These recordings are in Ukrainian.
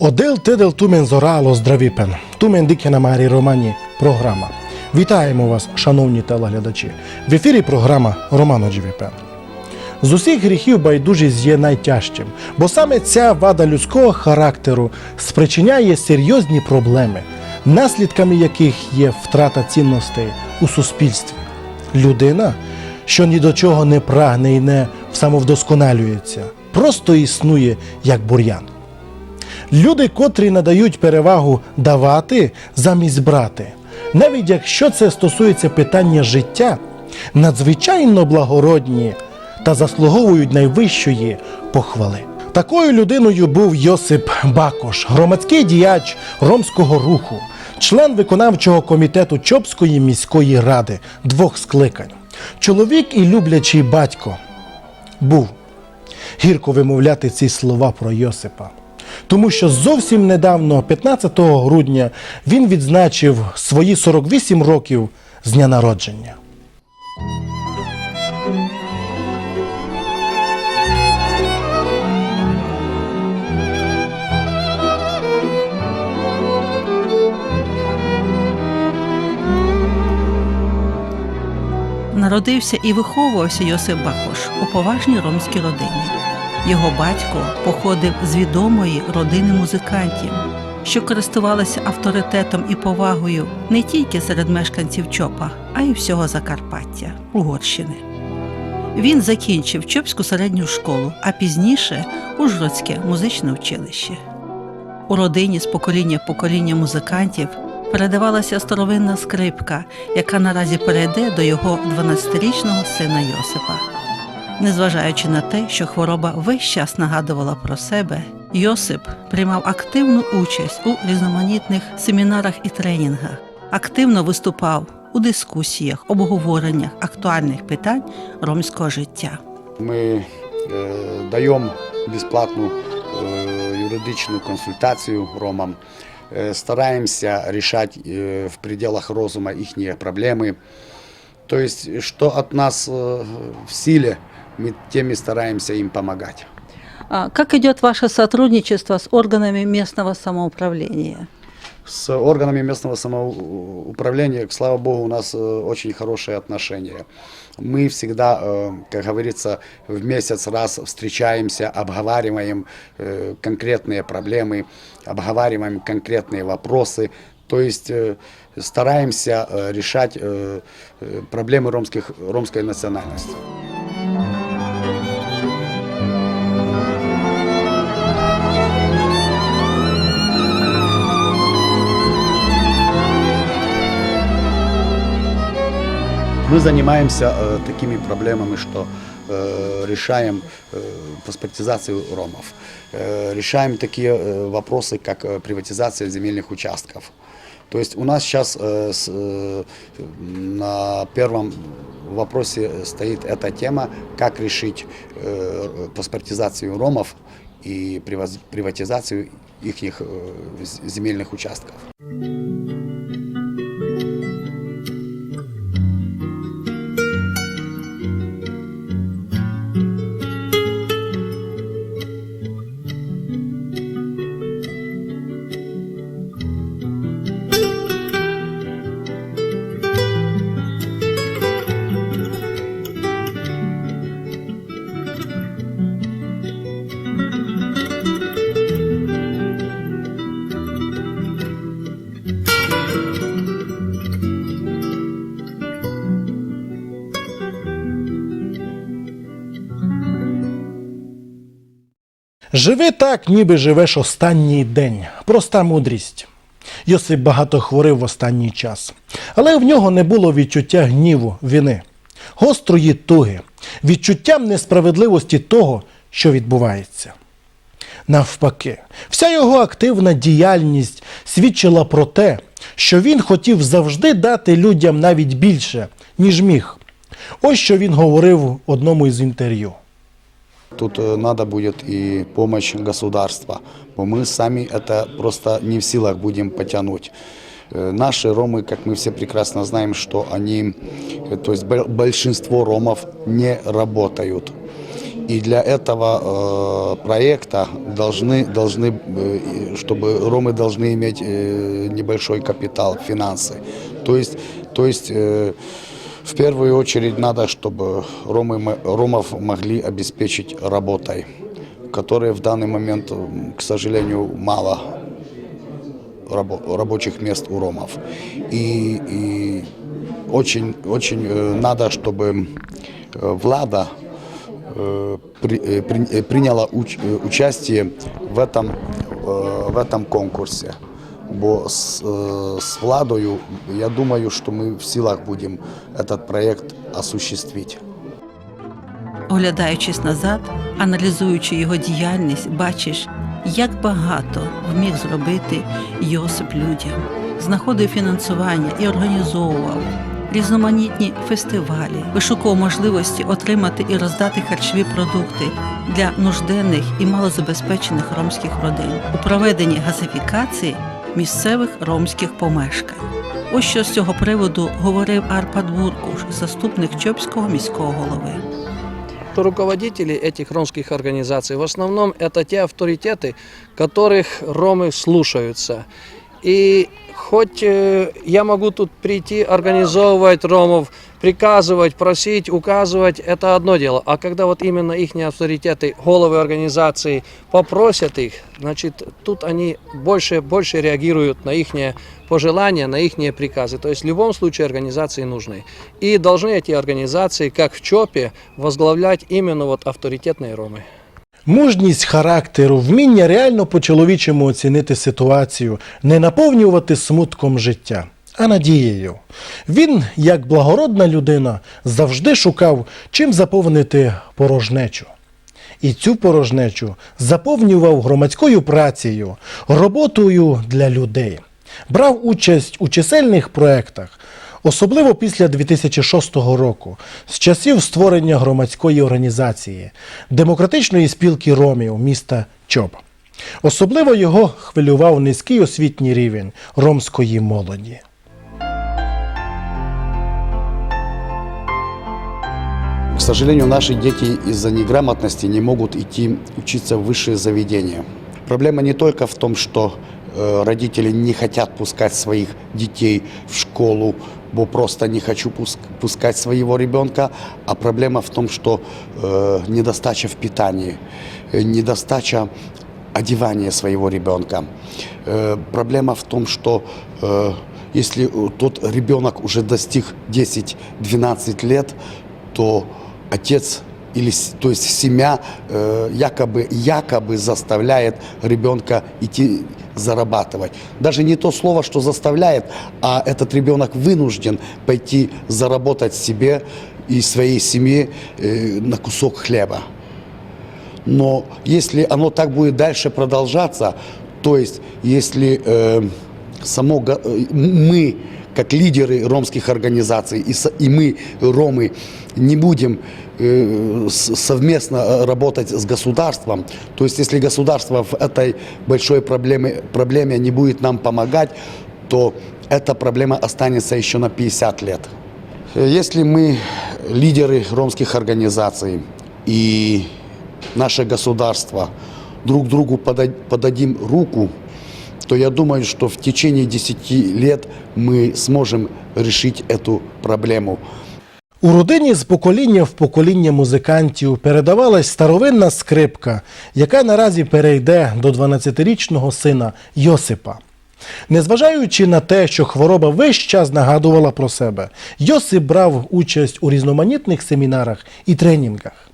Одел тедел тумен зорало здравіпен. Тумен дике марі романі програма. Вітаємо вас, шановні телеглядачі. В ефірі програма Романо Дживіпен. З усіх гріхів байдужість є найтяжчим, бо саме ця вада людського характеру спричиняє серйозні проблеми, наслідками яких є втрата цінностей у суспільстві. Людина, що ні до чого не прагне і не самовдосконалюється, просто існує як бур'ян. Люди, котрі надають перевагу давати замість брати, навіть якщо це стосується питання життя, надзвичайно благородні та заслуговують найвищої похвали. Такою людиною був Йосип Бакош, громадський діяч ромського руху, член виконавчого комітету Чопської міської ради двох скликань. Чоловік і люблячий батько був гірко вимовляти ці слова про Йосипа. Тому що зовсім недавно, 15 грудня, він відзначив свої 48 років з дня народження. Народився і виховувався Йосип Бакош у поважній ромській родині. Його батько походив з відомої родини музикантів, що користувалися авторитетом і повагою не тільки серед мешканців Чопа, а й всього Закарпаття, Угорщини. Він закінчив Чопську середню школу, а пізніше Ужгородське музичне училище. У родині з покоління в покоління музикантів передавалася старовинна скрипка, яка наразі перейде до його 12-річного сина Йосипа. Незважаючи на те, що хвороба весь час нагадувала про себе, Йосип приймав активну участь у різноманітних семінарах і тренінгах, активно виступав у дискусіях, обговореннях актуальних питань ромського життя. Ми е, даємо безплатну е, юридичну консультацію ромам, е, стараємося рішати е, в пределах розуму їхні проблеми. Тобто, що від нас е, в силі, ми тим і стараємося їм допомагати. А как идет ваше сотрудничество с органами местного самоуправления? С органами местного самоуправления, слава богу, у нас э, очень хорошие отношения. Мы всегда, э, как говорится, в месяц раз встречаемся, обговариваем э, конкретные проблемы, обговариваем конкретные вопросы. То есть э, стараемся э, решать э, э, проблемы ромских, ромской национальности. Мы занимаемся э, такими проблемами, что э, решаем э, паспортизацию ромов, э, решаем такие э, вопросы, как э, приватизация земельных участков. То есть у нас сейчас э, с, э, на первом вопросе стоит эта тема, как решить э, паспортизацию ромов и приватизацию их земельных участков. Живи так, ніби живеш останній день. Проста мудрість. Йосип багато хворив в останній час, але в нього не було відчуття гніву, вини, гострої туги, відчуттям несправедливості того, що відбувається. Навпаки, вся його активна діяльність свідчила про те, що він хотів завжди дати людям навіть більше, ніж міг. Ось що він говорив в одному із інтерв'ю. Тут э, надо будет и помощь государства, бо мы сами это просто не в силах будем потянуть. Э, Наши ромы, как мы все прекрасно знаем, что они, э, то есть бо- большинство ромов не работают. И для этого э, проекта должны, должны, чтобы ромы должны иметь э, небольшой капитал, финансы. То есть, то есть э, в первую очередь надо, чтобы ромы, мо- ромов могли обеспечить работой, которой в данный момент, к сожалению, мало рабо- рабочих мест у ромов. И, и очень, очень э, надо, чтобы влада э, э, при- приняла уч- участие в этом, в этом конкурсе. Бо с, э, с владою, я думаю, что мы в силах будем этот проект осуществить. Оглядаючись назад, аналізуючи його діяльність, бачиш, як багато вміг зробити Йосип людям. Знаходив фінансування і організовував різноманітні фестивалі, вишукував можливості отримати і роздати харчові продукти для нужденних і малозабезпечених ромських родин у проведенні газифікації місцевих ромських помешкань. Ось що з цього приводу говорив Арпад Буркуш, заступник Чопського міського голови. то руководители этих ромских организаций в основном это те авторитеты, которых ромы слушаются. И хоть э, я могу тут прийти, организовывать ромов, приказывать, просить, указывать, это одно дело. А когда вот именно их авторитеты, головы организации попросят их, значит, тут они больше, больше реагируют на их пожелания, на их приказы. То есть в любом случае организации нужны. И должны эти организации, как в ЧОПе, возглавлять именно вот авторитетные ромы. Мужність характеру, вміння реально по-чоловічому оцінити ситуацію, не наповнювати смутком життя, а надією. Він, як благородна людина, завжди шукав, чим заповнити порожнечу. І цю порожнечу заповнював громадською працею, роботою для людей. Брав участь у чисельних проєктах, особливо після 2006 року, з часів створення громадської організації Демократичної спілки ромів міста Чоп. Особливо його хвилював низький освітній рівень ромської молоді. К сожалению, наши дети из-за неграмотности не могут идти учиться в высшие заведения. Проблема не только в том, что э, родители не хотят пускать своих детей в школу, бо просто не хочу пуск- пускать своего ребенка, а проблема в том, что э, недостача в питании, э, недостача одевания своего ребенка. Э, проблема в том, что э, если э, тот ребенок уже достиг 10-12 лет, то отец или то есть семья э, якобы якобы заставляет ребенка идти зарабатывать. Даже не то слово, что заставляет, а этот ребенок вынужден пойти заработать себе и своей семье э, на кусок хлеба. Но если оно так будет дальше продолжаться, то есть если э, само э, мы, как лидеры ромских организаций, и, и мы, ромы, не будем э, совместно э, работать с государством, то есть если государство в этой большой проблеме, проблеме не будет нам помогать, то эта проблема останется еще на 50 лет. Э, Если мы лидеры ромских организаций и наше государство друг другу пода- подадим руку, то я думаю, что в течение 10 лет мы сможем решить эту проблему. У родині з покоління в покоління музикантів передавалась старовинна скрипка, яка наразі перейде до 12-річного сина Йосипа. Незважаючи на те, що хвороба весь час нагадувала про себе, Йосип брав участь у різноманітних семінарах і тренінгах.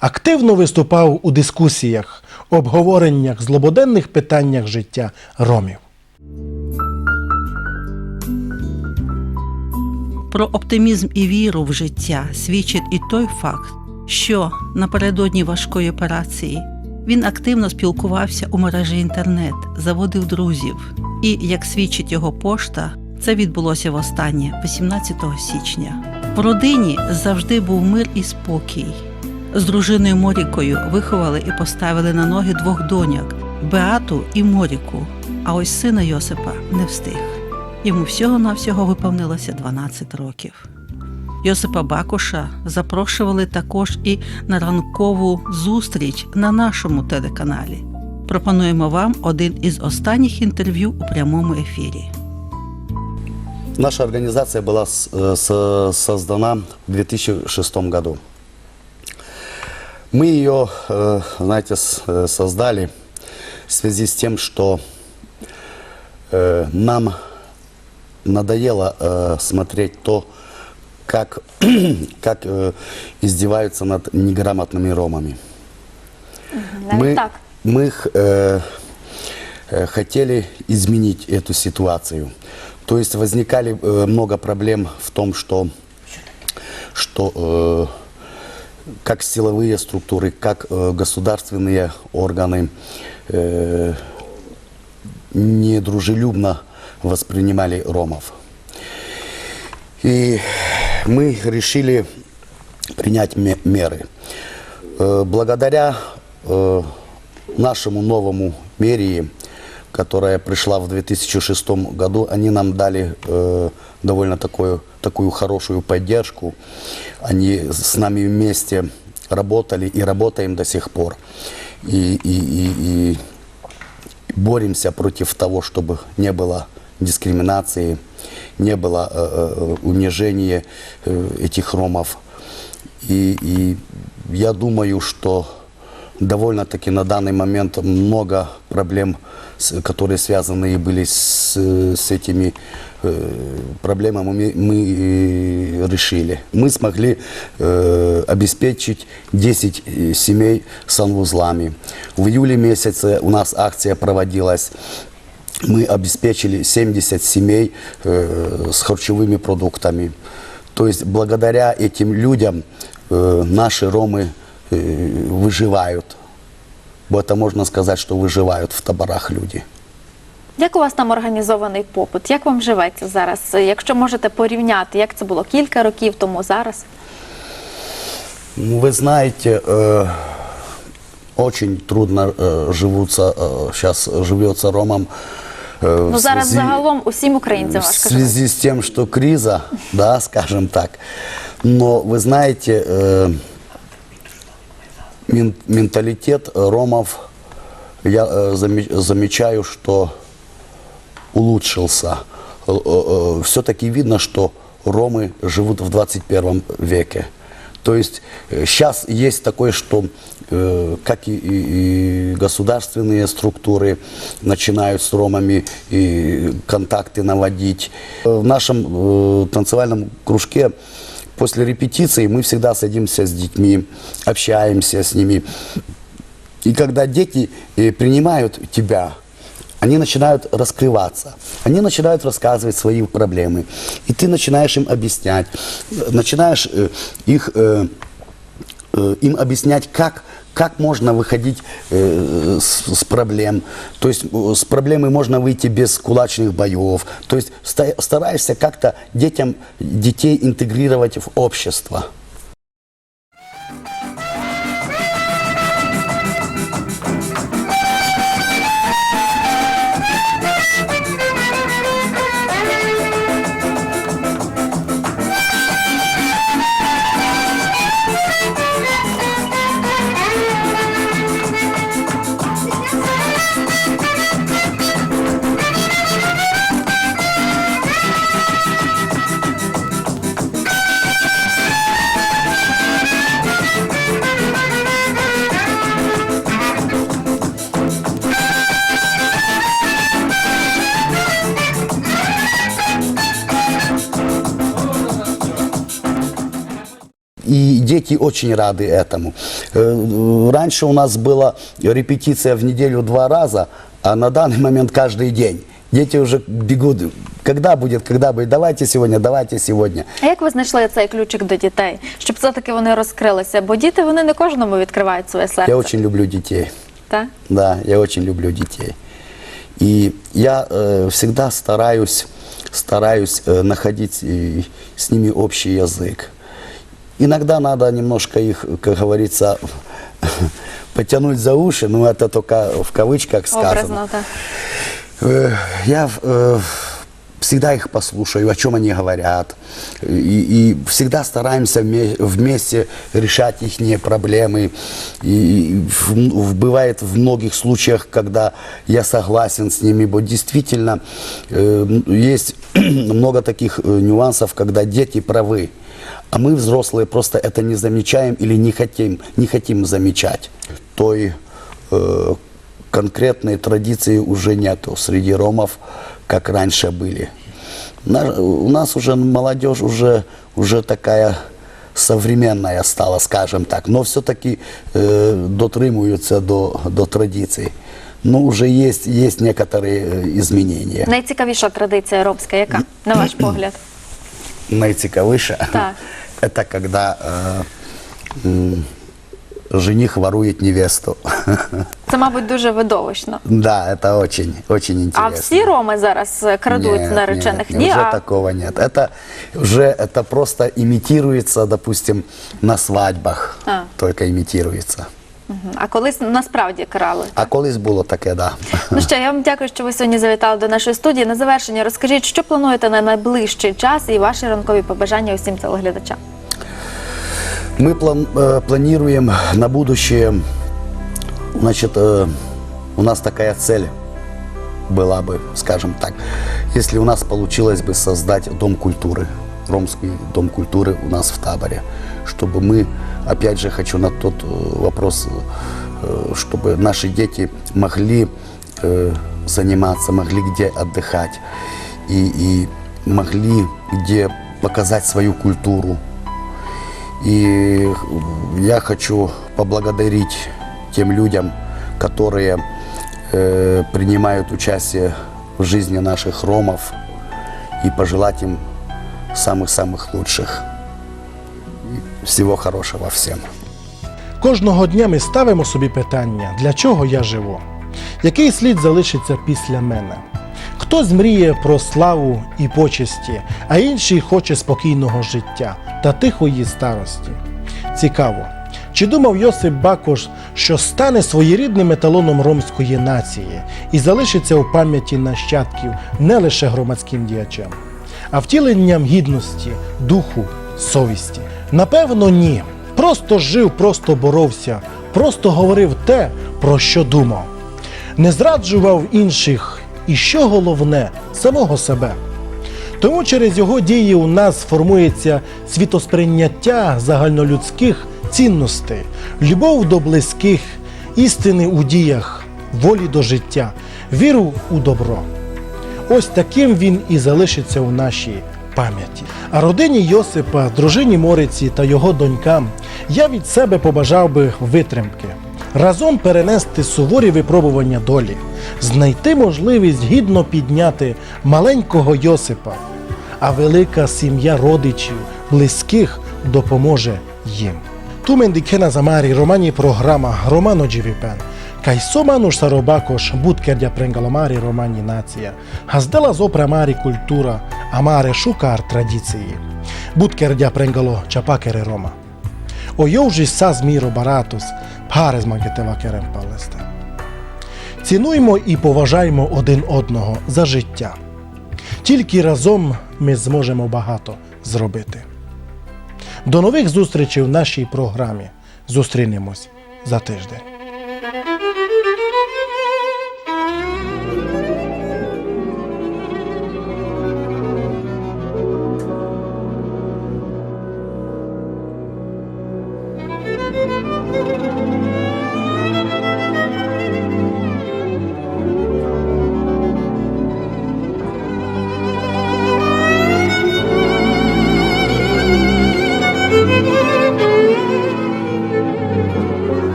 Активно виступав у дискусіях, обговореннях, злободенних питаннях життя ромів. Про оптимізм і віру в життя свідчить і той факт, що напередодні важкої операції він активно спілкувався у мережі інтернет, заводив друзів. І, як свідчить його пошта, це відбулося востаннє 18 січня. В родині завжди був мир і спокій. З дружиною Морікою виховали і поставили на ноги двох доньок Беату і Моріку. А ось сина Йосипа не встиг. Йому всього-навсього виповнилося 12 років. Йосипа Бакуша запрошували також і на ранкову зустріч на нашому телеканалі. Пропонуємо вам один із останніх інтерв'ю у прямому ефірі. Наша организация была с- э, создана в 2006 году. Мы ее, э, знаете, э, создали в связи с тем, что э, нам надоело смотреть то, как, как издеваются над неграмотными ромами. Навіть мы, так. мы э, хотели изменить эту ситуацию. То есть возникали э, много проблем в том, что, что э, как силовые структуры, как э, государственные органы э, недружелюбно воспринимали ромов. И мы решили принять ме- меры. Э, Благодаря нашему новому мэрии, которая пришла в 2006 году, они нам дали э, довольно такую, такую хорошую поддержку. Они с нами вместе работали и работаем до сих пор. И, и- и- и боремся против того, чтобы не было дискриминации, не было э, э, унижения э, этих ромов. И, и я думаю, что довольно-таки на данный момент много проблем, которые связаны и были с, с этими э, проблемами, мы, мы, решили. Мы смогли э, обеспечить 10 э, семей санвузлами. В июле месяце у нас акция проводилась. Мы обеспечили 70 семей э, с харчевыми продуктами. То есть благодаря этим людям э, наши ромы выживают. Бо это можно сказать, что выживают в таборах люди. Як у вас там організований попит? Як вам живеться зараз? Якщо можете порівняти, як це було кілька років тому зараз? Ну, Вы знаете, э, очень трудно э, живутся, э, сейчас живется ромам. э, Ну в зараз связи- загалом усім українцям в важко живеться. связи с тем, что криза, да, скажем так. Но вы знаете, э, мен- менталитет ромов, я э, заме- замечаю, что улучшился. Все-таки видно, что ромы живут в 21 веке. То есть сейчас есть такое, что э, как и, и- и государственные структуры начинают с ромами и контакты наводить. В нашем э, танцевальном кружке после репетиции мы всегда садимся с детьми, общаемся с ними. И когда дети э, принимают тебя, они начинают раскрываться, они начинают рассказывать свои проблемы, и ты начинаешь им объяснять, начинаешь э, их, э, им объяснять, как, как можно выходить э, с, с проблем. То есть э, с проблемой можно выйти без кулачных боев. То есть ста- стараешься как-то детям, детей интегрировать в общество. И дети очень рады этому. Э, Раньше у нас была репетиция в неделю два раза, а на данный момент каждый день. Дети уже бегут, когда будет, когда будет, давайте сегодня, давайте сегодня. А як ви знайшли цей ключик до дітей, щоб все-таки вони розкрилися? Бо діти вони не кожному відкривають своє серце. Я очень люблю детей. Так? Да, я очень люблю детей. И я э, всегда стараюсь, стараюсь э, находить э, с ними общий язык. Иногда надо немножко их, как говорится, потянуть за уши, но это только в кавычках сказано. Образно. Э, Я э, всегда их послушаю, о чем они говорят. И, и всегда стараемся вме- вместе решать их проблемы. И в- в- бывает в многих случаях, когда я согласен с ними, вот действительно э, есть много таких нюансов, когда дети правы. А мы, взрослые, просто это не замечаем или не хотим, не хотим замечать. Той э, конкретной традиции уже нету среди ромов, как раньше были. На- у нас уже молодежь уже, уже такая современная стала, скажем так, но все-таки э, дотримуются до, до традиций. Но уже есть, есть некоторые э, изменения. Найцікавіша традиція ромська, яка, на ваш погляд? Найцікавіше Так. это когда э, м, жених ворует невесту. Це, мабуть, дуже видовищно. Да, это очень, очень А интересно. всі роми зараз е, крадуть Нет, наречених? нет, Ні, уже а такого нет. Это уже это просто имитируется, допустим, на свадьбах. А. Только имитируется. Мгм. а колись насправді крали. А колись було таке, да. Ну що, я вам дякую, що ви сьогодні завітали до нашої студії. На завершення розкажіть, що плануєте на найближчий час і ваші ранкові побажання усім телеглядачам. Мы план- э, планируем на будущее, значит, э, у нас такая цель была бы, скажем так, если у нас получилось бы создать дом культуры, Ромский дом культуры у нас в таборе, чтобы мы, опять же, хочу на тот э, вопрос, э, чтобы наши дети могли э, заниматься, могли где отдыхать и, и могли где показать свою культуру, и я хочу поблагодарить тем людям, которые принимают участие в жизни наших ромов и пожелать им самых-самых лучших. И всего хорошего всем. Кожного дня ми ставимо собі питання, для чого я живу? Який слід залишиться після мене? Хтось мріє про славу і почесті, а інший хоче спокійного життя та тихої старості. Цікаво, чи думав Йосип Бакош, що стане своєрідним еталоном ромської нації і залишиться у пам'яті нащадків не лише громадським діячам, а втіленням гідності, духу, совісті? Напевно, ні. Просто жив, просто боровся, просто говорив те, про що думав. Не зраджував інших і що головне самого себе. Тому через його дії у нас формується світосприйняття загальнолюдських цінностей, любов до близьких, істини у діях, волі до життя, віру у добро. Ось таким він і залишиться у нашій пам'яті. А родині Йосипа, дружині Мориці та його донькам я від себе побажав би витримки, разом перенести суворі випробування долі, знайти можливість гідно підняти маленького Йосипа, а велика сім'я родичів, близьких допоможе їм. Tu mendikena zamari romani programa Romano GVPN, kaj somanuš sarobakoš butkerja prengalomari romani nacija, hazdela zopra mari kultura, amare šukar tradiciji. Butkerja prengalo čapakere Roma. O jovži saz miro baratus, парез манкетева керем палесте. Цінуймо і поважаймо один одного за життя. Тільки разом ми зможемо багато зробити. До нових зустрічей в нашій програмі. Зустрінемось за тиждень.